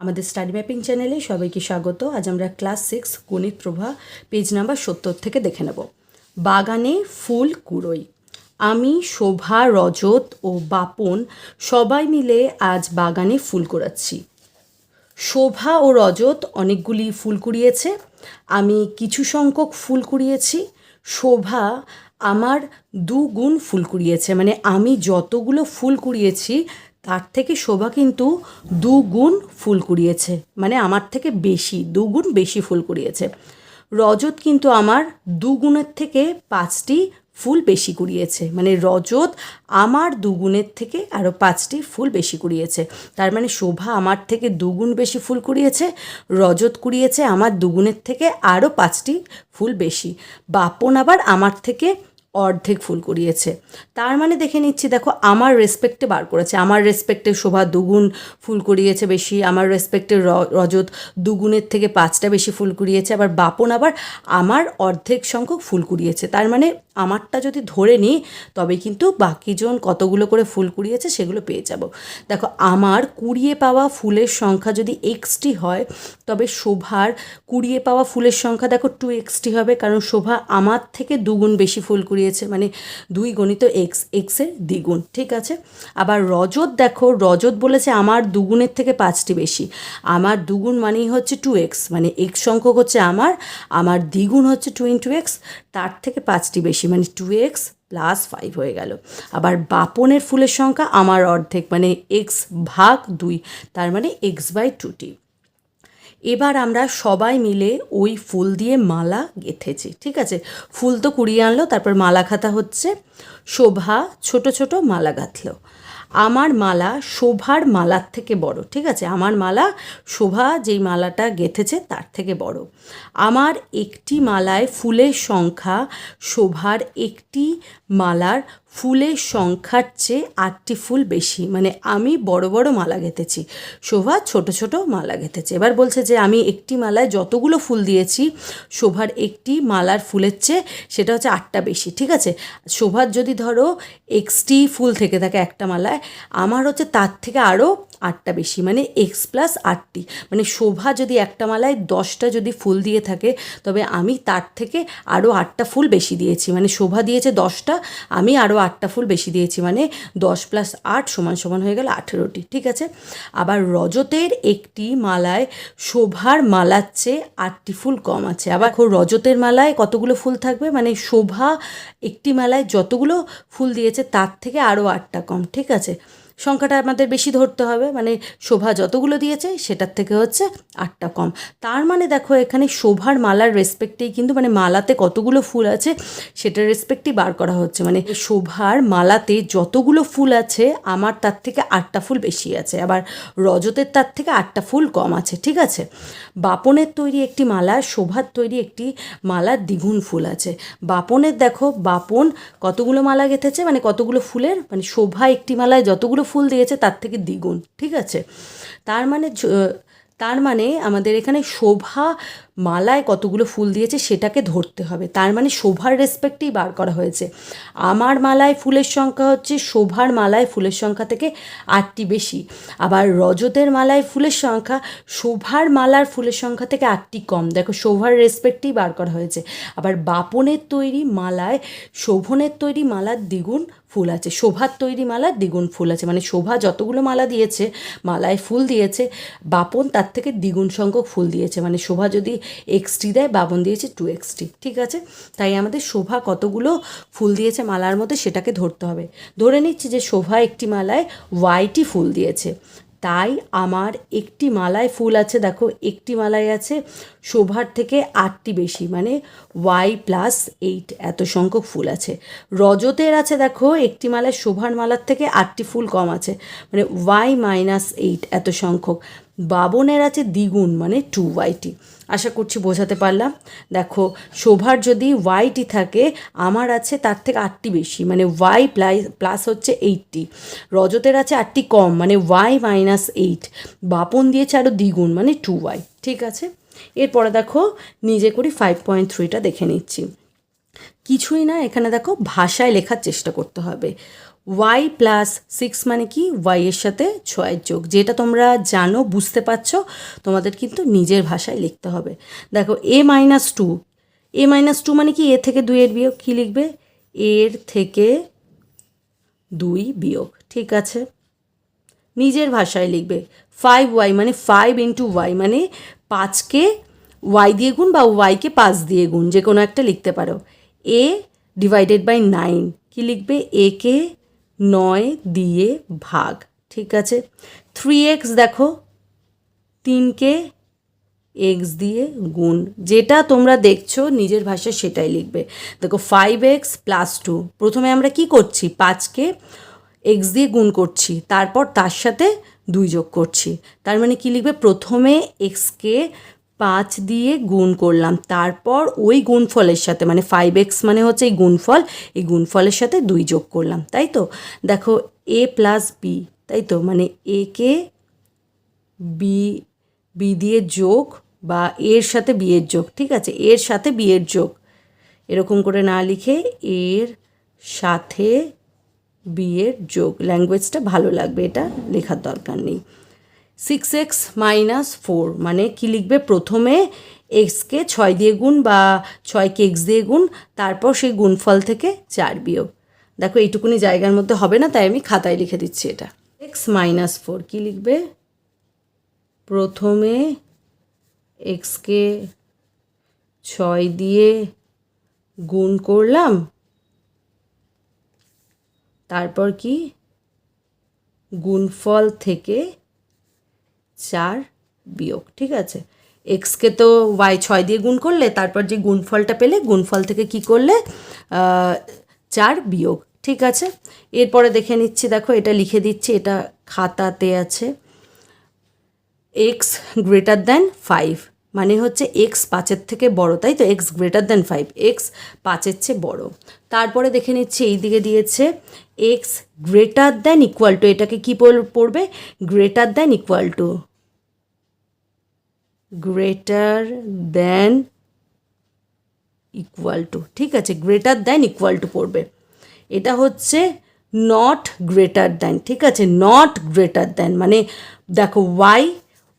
আমাদের study mapping চ্যানেলে সবাইকে স্বাগত। আজ আমরা ক্লাস সিক্স গণিত প্রভা পেজ নাম্বার সত্তর থেকে দেখে নেব। বাগানে ফুল কুড়োই। আমি, শোভা, রজত ও বাপন সবাই মিলে আজ বাগানে ফুল কুড়াচ্ছি। শোভা ও রজত অনেকগুলি ফুল কুড়িয়েছে। আমি কিছু সংখ্যক ফুল কুড়িয়েছি। শোভা আমার দুগুণ ফুল কুড়িয়েছে। মানে আমি যতগুলো ফুল কুড়িয়েছি তার থেকে শোভা কিন্তু দুগুণ ফুল কুড়িয়েছে। মানে আমার থেকে বেশি, দুগুণ বেশি ফুল কুড়িয়েছে। রজত কিন্তু আমার দুগুণের থেকে পাঁচটি ফুল বেশি কুড়িয়েছে। মানে রজত আমার দুগুণের থেকে আরও পাঁচটি ফুল বেশি কুড়িয়েছে। তার মানে শোভা আমার থেকে দুগুণ বেশি ফুল কুড়িয়েছে, রজত কুড়িয়েছে আমার দুগুণের থেকে আরও পাঁচটি ফুল বেশি। বাপন আবার আমার থেকে অর্ধেক ফুল কুড়িয়েছে। তার মানে দেখে নিচ্ছি, দেখো, আমার রেসপেক্টে বার করেছে। আমার রেসপেক্টে শোভা দুগুণ ফুল কুড়িয়েছে বেশি, আমার রেসপেক্টে রজত দুগুণের থেকে পাঁচটা বেশি ফুল কুড়িয়েছে, আবার বাপন আবার আমার অর্ধেক সংখ্যক ফুল কুড়িয়েছে। তার মানে আমারটা যদি ধরে নিই, তবে কিন্তু বাকিজন কতগুলো করে ফুল কুড়িয়েছে সেগুলো পেয়ে যাব। দেখো, আমার কুড়িয়ে পাওয়া ফুলের সংখ্যা যদি এক্সটি হয়, তবে শোভার কুড়িয়ে পাওয়া ফুলের সংখ্যা দেখো টু এক্সটি হবে, কারণ শোভা আমার থেকে দুগুণ বেশি ফুল কুড়িয়েছে মানে দুই গণিত এক্স এক্সের দ্বিগুণ, ঠিক আছে? আবার রজত দেখো, রজত বলেছে আমার দুগুণের থেকে পাঁচটি বেশি। আমার দুগুণ মানেই হচ্ছে টু এক্স মানে এক্স সংখ্যক হচ্ছে আমার আমার দ্বিগুণ হচ্ছে টু ইন্টু এক্স তার থেকে পাঁচটি বেশি মানে টু এক্স প্লাস ফাইভ হয়ে গেল। আবার বাপনের ফুলের সংখ্যা আমার অর্ধেক মানে এক্স ভাগ দুই, তার মানে এক্স বাই টুটি এবার আমরা সবাই মিলে ওই ফুল দিয়ে মালা গেঁথেছি, ঠিক আছে? ফুল তো কুড়িয়ে আনলো, তারপর মালা খাতা হচ্ছে, শোভা ছোট ছোট মালা গাঁথলো। আমার মালা শোভার মালার থেকে বড়, ঠিক আছে? আমার মালা শোভা যেই মালাটা গেঁথেছে তার থেকে বড়। আমার একটি মালায় ফুলের সংখ্যা শোভার একটি মালার ফুলের সংখ্যার চেয়ে আটটি ফুল বেশি। মানে আমি বড় বড় মালা গেঁথেছি, শোভা ছোট ছোট মালা গেঁথেছে। এবার বলছে যে আমি একটি মালায় যতগুলো ফুল দিয়েছি, শোভার একটি মালার ফুলের চেয়ে সেটা হচ্ছে আটটা বেশি, ঠিক আছে? শোভার যদি ধরো এক্সটি ফুল থেকে থাকে একটা মালায়, আমার হচ্ছে তার থেকে আরও আটটা বেশি মানে এক্স প্লাস আটটি। মানে শোভা যদি একটা মালায় দশটা যদি ফুল দিয়ে থাকে, তবে আমি তার থেকে আরও আটটা ফুল বেশি দিয়েছি। মানে শোভা দিয়েছে দশটা, আমি আরও আটটা ফুল বেশি দিয়েছি মানে দশ প্লাস আট সমান সমান হয়ে গেল আঠেরোটি, ঠিক আছে? আবার রজতের একটি মালায় শোভার মালার চেয়ে আটটি ফুল কম আছে। আবার রজতের মালায় কতগুলো ফুল থাকবে? মানে শোভা একটি মালায় যতগুলো ফুল দিয়েছে, তার থেকে আরও আটটা কম, ঠিক আছে? সংখ্যাটা আমাদের বেশি ধরতে হবে মানে শোভা যতগুলো দিয়েছে সেটার থেকে হচ্ছে আটটা কম। তার মানে দেখো এখানে শোভার মালার রেসপেক্টেই কিন্তু মানে মালাতে কতগুলো ফুল আছে সেটার রেসপেক্টেই বার করা হচ্ছে। মানে শোভার মালাতে যতগুলো ফুল আছে, আমার তার থেকে আটটা ফুল বেশি আছে। আবার রজতের তার থেকে আটটা ফুল কম আছে, ঠিক আছে? বাপনের তৈরি একটি মালা, শোভার তৈরি একটি মালার দ্বিগুণ ফুল আছে। বাপনের দেখো, বাপন কতগুলো মালা গেঁথেছে মানে কতগুলো ফুলের মানে শোভা একটি মালায় যতগুলো ফুল দিয়েছে, তার থেকে দ্বিগুণ, ঠিক আছে? তার মানে তার মানে আমাদের এখানে শোভা মালায় কতগুলো ফুল দিয়েছে সেটাকে ধরতে হবে। তার মানে শোভার রেসপেক্টেই বার করা হয়েছে। আমার মালায় ফুলের সংখ্যা হচ্ছে, শোভার মালায় ফুলের সংখ্যা থেকে আটটি বেশি। আবার রজতের মালায় ফুলের সংখ্যা, শোভার মালার ফুলের সংখ্যা থেকে আটটি কম। দেখো, শোভার রেসপেক্টেই বার করা হয়েছে। আবার বাপনের তৈরি মালায়, শোভনের তৈরি মালার দ্বিগুণ ফুল আছে। শোভার তৈরি মালা, দ্বিগুণ ফুল আছে। মানে শোভা যতগুলো মালা দিয়েছে, মালায় ফুল দিয়েছে, বাপন তার থেকে দ্বিগুণ সংখ্যক ফুল দিয়েছে। মানে শোভা যদি এক্সটি দেয়, বাপন দিয়েছে টু এক্সটি। ঠিক আছে? তাই আমাদের শোভা কতগুলো ফুল দিয়েছে মালার মধ্যে সেটাকে ধরতে হবে। ধরে নিচ্ছি যে শোভা একটি মালায় ওয়াইটি ফুল দিয়েছে। তাই আমার একটি মালায় ফুল আছে, দেখো, একটি মালায় আছে শোভার থেকে আটটি বেশি মানে ওয়াই প্লাস এইট এত সংখ্যক ফুল আছে। রজতের আছে, দেখো, একটি মালায় শোভার মালার থেকে আটটি ফুল কম আছে মানে ওয়াই মাইনাস এইট এত সংখ্যক। বাবনের আছে দ্বিগুণ মানে টু ওয়াইটি আশা করছি বোঝাতে পারলাম। দেখো, শোভার যদি ওয়াইটি থাকে, আমার আছে তার থেকে আটটি বেশি মানে ওয়াই প্লাই প্লাস হচ্ছে এইটটি রজতের আছে আটটি কম মানে ওয়াই মাইনাস এইট বাপন দিয়েছে আরও দ্বিগুণ মানে টু ওয়াই ঠিক আছে? এরপরে দেখো, নিজে করি ফাইভ পয়েন্ট থ্রিটা দেখে নিচ্ছি। কিছুই না, এখানে দেখো, ভাষায় লেখার চেষ্টা করতে হবে। ওয়াই প্লাস সিক্স মানে কি? ওয়াই এর সাথে ছয়ের যোগ। যেটা তোমরা জানো, বুঝতে পারছ, তোমাদের কিন্তু নিজের ভাষায় লিখতে হবে। দেখো A minus two A minus two মানে কি? এ থেকে দুইয়ের বিয়োগ। কী লিখবে? এর থেকে দুই বিয়োগ। ঠিক আছে? নিজের ভাষায় লিখবে। ফাইভ ওয়াই মানে ফাইভ ইন্টু ওয়াই মানে পাঁচকে ওয়াই দিয়ে গুণ বা ওয়াইকে পাঁচ দিয়ে গুণ। যে কোনো একটা লিখতে পারো। এ ডিভাইডেড বাই নাইন কী লিখবে? একে নয় দিয়ে ভাগ, ঠিক আছে? থ্রি এক্স দেখো, তিনকে এক্স দিয়ে গুণ। যেটা তোমরা দেখছ নিজের ভাষায় সেটাই লিখবে। দেখো ফাইভ এক্স প্লাস টু প্রথমে আমরা কি করছি? পাঁচকে এক্স দিয়ে গুণ করছি, তারপর তার সাথে দুই যোগ করছি। তার মানে কি লিখবে? প্রথমে এক্সকে পাঁচ দিয়ে গুণ করলাম। তারপর ওই গুণফলের সাথে মানে ফাইভ এক্স মানে হচ্ছে এই গুণফল, এই গুণফলের সাথে দুই যোগ করলাম, তাই তো? দেখো এ প্লাস বি তাই তো? মানে একে বি বি দিয়ে যোগ বা এর সাথে বিয়ের যোগ, ঠিক আছে? এর সাথে বিয়ের যোগ। এরকম করে না লিখে এর সাথে বিয়ের যোগ। ল্যাঙ্গুয়েজটা ভালো লাগবে, এটা লেখার দরকার নেই। সিক্স এক্স মাইনাস ফোর মানে কি লিখবে? প্রথমে এক্সকে ছয় দিয়ে গুণ বা ছয়কে এক্স দিয়ে গুণ, তারপর সেই গুণফল থেকে চার বিয়োগ। দেখো, এইটুকুনি জায়গার মধ্যে হবে না, তাই আমি খাতায় লিখে দিচ্ছি এটা। এক্স মাইনাস ফোর কী লিখবে? প্রথমে এক্সকে ছয় দিয়ে গুণ করলাম, তারপর কি? গুণফল থেকে চার বিয়োগ, ঠিক আছে? এক্সকে তো ওয়াই ছয় দিয়ে গুণ করলে, তারপর যে গুণফলটা পেলে, গুণফল থেকে কি করলে? চার বিয়োগ, ঠিক আছে? এরপরে দেখে নিচ্ছি, দেখো, এটা লিখে দিচ্ছি, এটা খাতাতে আছে। এক্স গ্রেটার দ্যান ফাইভ মানে হচ্ছে এক্স পাঁচের থেকে বড়, তাই তো? X greater than five X পাঁচের চেয়ে বড়। তারপরে দেখে নিচ্ছি, এই দিকে দিয়েছে X greater than equal to এটাকে কী পড়বে? Greater than equal to greater than equal to ঠিক আছে গ্রেটার দ্যান ইকুয়াল টু পড়বে। এটা হচ্ছে নট গ্রেটার দ্যান ঠিক আছে নট গ্রেটার দ্যান মানে দেখো ওয়াই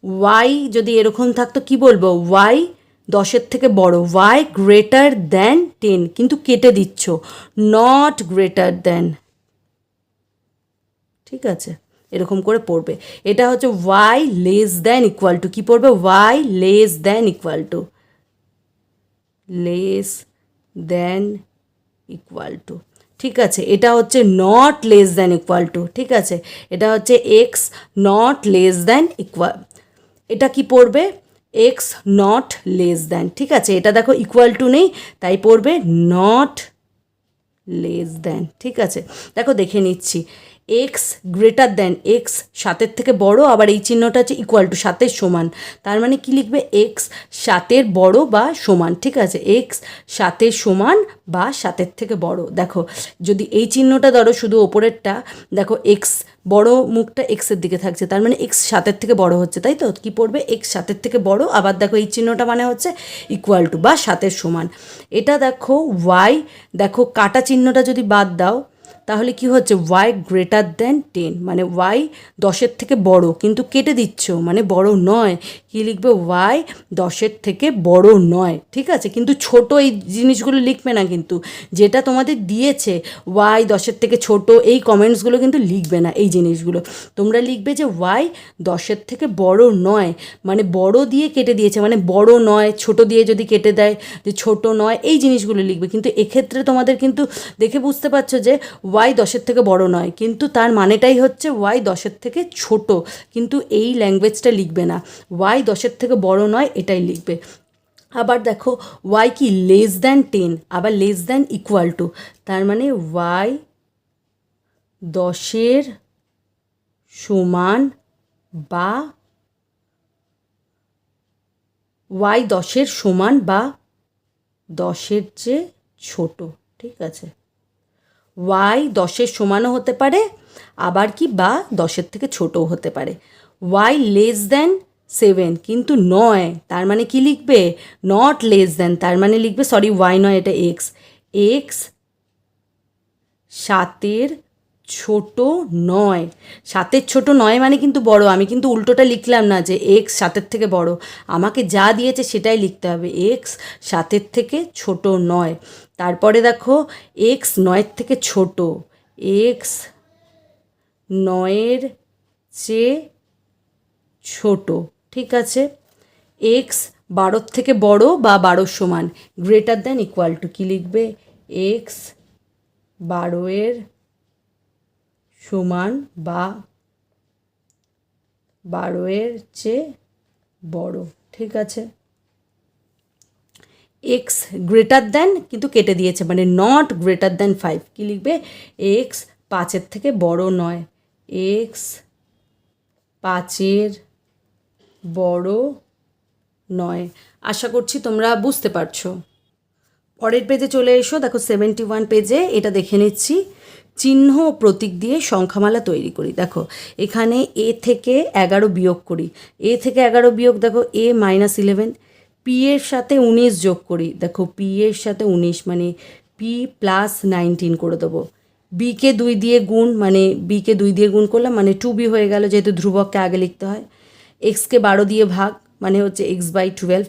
ওয়াই যদি এরকম থাকতো কি বলব? ওয়াই দশের থেকে বড় ওয়াই গ্রেটার দ্যান টেন কিন্তু কেটে দিচ্ছ নট গ্রেটার দ্যান ঠিক আছে? এরকম করে পড়বে। এটা হচ্ছে Y less than equal to কী পড়বে? Y less than equal to less than equal to ঠিক আছে? এটা হচ্ছে not less than equal to ঠিক আছে? এটা হচ্ছে X not less than equal এটা কি পড়বে? এক্স নট লেস দ্যান ঠিক আছে? এটা দেখো ইকুয়াল টু নেই, তাই পড়বে নট লেস দ্যান ঠিক আছে? দেখো, দেখে নিচ্ছি। এক্স গ্রেটার দ্যান এক্স সাতের থেকে বড়, আবার এই চিহ্নটা হচ্ছে ইকুয়াল টু সাতের সমান। তার মানে কি লিখবে? এক্স সাতের বড় বা সমান, ঠিক আছে? এক্স সাতের সমান বা সাতের থেকে বড়। দেখো, যদি এই চিহ্নটা ধরো শুধু ওপরেরটা, দেখো এক্স বড় মুখটা এক্সের দিকে থাকছে, তার মানে এক্স সাতের থেকে বড় হচ্ছে, তাই তো? কি পড়বে? এক্স সাতের থেকে বড়, আবার দেখো এই চিহ্নটা মানে হচ্ছে ইকুয়াল টু বা সাতের সমান। এটা দেখো ওয়াই দেখো কাটা চিহ্নটা যদি বাদ দাও তাহলে কি হচ্ছে? ওয়াই গ্রেটার দ্যান টেন মানে ওয়াই দশের থেকে বড়, কিন্তু কেটে দিচ্ছ মানে বড় নয়। কি লিখবে? ওয়াই দশের থেকে বড় নয়, ঠিক আছে? কিন্তু ছোট এই জিনিসগুলো লিখবে না কিন্তু। যেটা তোমাদের দিয়েছে ওয়াই দশের থেকে ছোট, এই কমেন্টসগুলো কিন্তু লিখবে না, এই জিনিসগুলো। তোমরা লিখবে যে ওয়াই দশের থেকে বড় নয় মানে বড় দিয়ে কেটে দিয়েছে মানে বড় নয়, ছোট দিয়ে যদি কেটে দেয়, যে ছোট নয়, এই জিনিসগুলো লিখবে। কিন্তু এক্ষেত্রে তোমাদের কিন্তু দেখে বুঝতে পারছ যে ওয়াই দশের থেকে বড় নয়, কিন্তু তার মানেটাই হচ্ছে ওয়াই দশের থেকে ছোট, কিন্তু এই ল্যাঙ্গুয়েজটা লিখবে না। ওয়াই দশের থেকে বড় নয়, এটাই লিখবে। আবার দেখো ওয়াই কি লেস দ্যান টেন আবার লেস দ্যান ইকুয়াল টু তার মানে ওয়াই দশের সমান বা ওয়াই দশের সমান বা দশের চেয়ে ছোট, ঠিক আছে? ওয়াই দশের সমানও হতে পারে, আবার কি বা দশের থেকে ছোটও হতে পারে। ওয়াই লেস দেন সেভেন কিন্তু নয়, তার মানে কি লিখবে? নট লেস দেন তার মানে লিখবে সরি ওয়াই নয়, এটা এক্স এক্স সাতের ছোট নয়। সাতের ছোট নয় মানে কিন্তু বড়। আমি কিন্তু উল্টোটা লিখলাম না যে এক্স সাতের থেকে বড়। আমাকে যা দিয়েছে সেটাই লিখতে হবে। এক্স সাতের থেকে ছোট নয়। তারপরে দেখো এক্স নয়ের থেকে ছোট। এক্স নয়ের চেয়ে ছোট। ঠিক আছে? এক্স বারোর থেকে বড় বা বারোর সমান। গ্রেটার দ্যান ইকুয়াল টু কী লিখবে? এক্স বারোয়ের সমান বা বারোয়ের চেয়ে বড়, ঠিক আছে? এক্স গ্রেটার দ্যান কিন্তু কেটে দিয়েছে মানে নট গ্রেটার দ্যান ফাইভ কী লিখবে? এক্স পাঁচের থেকে বড় নয়। এক্স পাঁচের বড় নয়। আশা করছি তোমরা বুঝতে পারছ। পরের পেজে চলে এসো। দেখো সেভেন্টি ওয়ান পেজে এটা দেখে নিচ্ছি। চিহ্ন প্রতীক দিয়ে সংখ্যামালা তৈরি করি। দেখো, এখানে এ থেকে এগারো বিয়োগ করি। এ থেকে এগারো বিয়োগ, দেখো এ মাইনাস ইলেভেন পি এর সাথে উনিশ যোগ করি। দেখো পি এর সাথে উনিশ মানে পি প্লাস নাইনটিন করে দেবো। বিকে দুই দিয়ে গুণ মানে বিকে দুই দিয়ে গুণ করলাম মানে টু বি হয়ে গেল, যেহেতু ধ্রুবককে আগে লিখতে হয়। এক্সকে বারো দিয়ে ভাগ মানে হচ্ছে এক্স বাই টুয়েলভ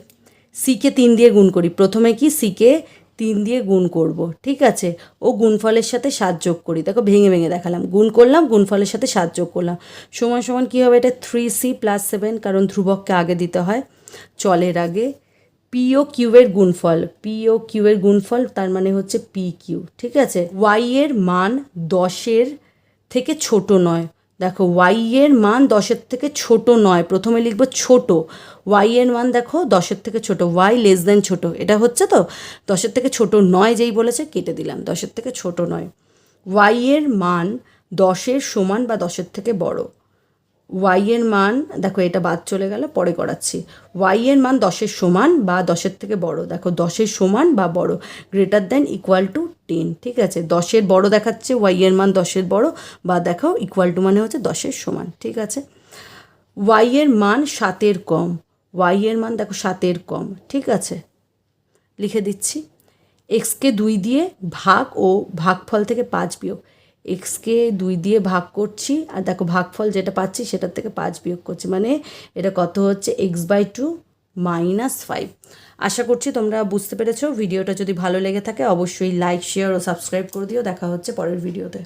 সিকে তিন দিয়ে গুণ করি। প্রথমে কি? সিকে তিন দিয়ে গুণ করব, ঠিক আছে? ও গুণফলের সাথে সাত যোগ করি। দেখো, ভেঙে ভেঙে দেখালাম। গুণ করলাম, গুণফলের সাথে সাত যোগ করলাম। সমান সমান কী হবে? এটা থ্রি সি প্লাস সেভেন কারণ ধ্রুবককে আগে দিতে হয়। চলের আগে পি ও কিউয়ের গুণফল। পি ও কিউয়ের গুণফল, তার মানে হচ্ছে পি কিউ ঠিক আছে? ওয়াই এর মান দশের থেকে ছোট নয়। দেখো ওয়াই এর মান দশের থেকে ছোট নয়। প্রথমে লিখব ছোট। ওয়াই এর মান দেখো, দশের থেকে ছোট। ওয়াই লেস দেন ছোট। এটা হচ্ছে তো, দশের থেকে ছোট নয় যেই বলেছে, কেটে দিলাম। দশের থেকে ছোট নয়। ওয়াই এর মান দশের সমান বা দশের থেকে বড়। ওয়াই এর মান, দেখো এটা বাদ চলে গেল, পরে করাচ্ছি। ওয়াই এর মান দশের সমান বা দশের থেকে বড়। দেখো দশের সমান বা বড় greater than equal to ten ঠিক আছে? দশের বড় দেখাচ্ছে ওয়াই এর মান দশের বড়, বা দেখো ইকুয়াল টু মানে হচ্ছে দশের সমান, ঠিক আছে? ওয়াই এর মান সাতের কম ওয়াই এর মান দেখো সাতের কম, ঠিক আছে? লিখে দিচ্ছি। এক্সকে দুই দিয়ে ভাগ ও ভাগফল থেকে পাঁচ বিয়োগ। এক্সকে দুই দিয়ে ভাগ করছি, আর দেখো ভাগফল যেটা পাচ্ছি সেটার থেকে পাঁচ বিয়োগ করছি মানে এটা কত হচ্ছে? X by two minus five আশা করছি তোমরা বুঝতে পেরেছ। ভিডিওটা যদি ভালো লেগে থাকে, অবশ্যই লাইক শেয়ার ও সাবস্ক্রাইব করে দিও। দেখা হচ্ছে পরের ভিডিওতে।